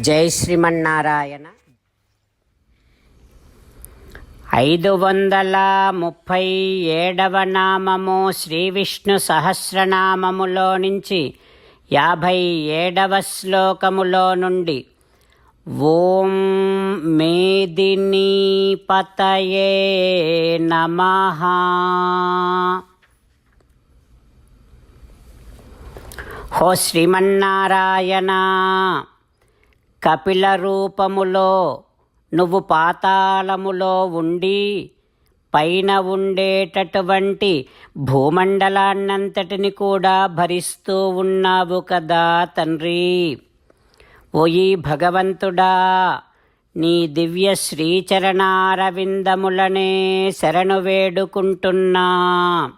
జై శ్రీమన్నారాయణ. ఐదు వందల ముప్పై ఏడవ నామము శ్రీ విష్ణు సహస్రనామములో నుంచి యాభై ఏడవ శ్లోకములో నుండి ఓం మేదినీ పతయే నమః. హో శ్రీమన్నారాయణ. కపిల రూపములో నువ్వు పాతాళములో ఉండి పైన ఉండేటటువంటి భూమండలాన్నంతటిని కూడా భరిస్తూ ఉన్నావు కదా తండ్రి. ఓయి భగవంతుడా నీ దివ్య శ్రీచరణారవిందములనే శరణు వేడుకుంటున్నా.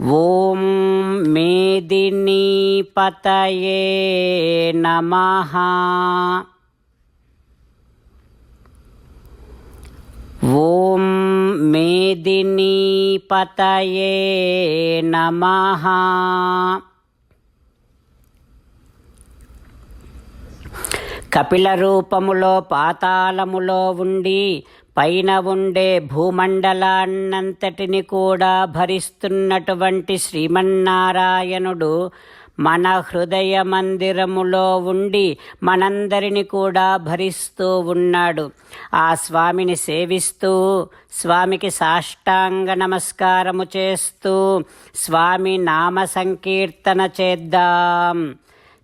ఓం మేదినీ పతయే నమః. ఓం మేదినీ పతయే నమః. కపిల రూపములో పాతాళములో ఉండి పైన ఉండే భూమండలాన్నంతటిని కూడా భరిస్తున్నటువంటి శ్రీమన్నారాయణుడు మన హృదయ మందిరములో ఉండి మనందరిని కూడా భరిస్తూ ఉన్నాడు. ఆ స్వామిని సేవిస్తూ స్వామికి సాష్టాంగ నమస్కారము చేస్తూ స్వామి నామ సంకీర్తన చేద్దాం.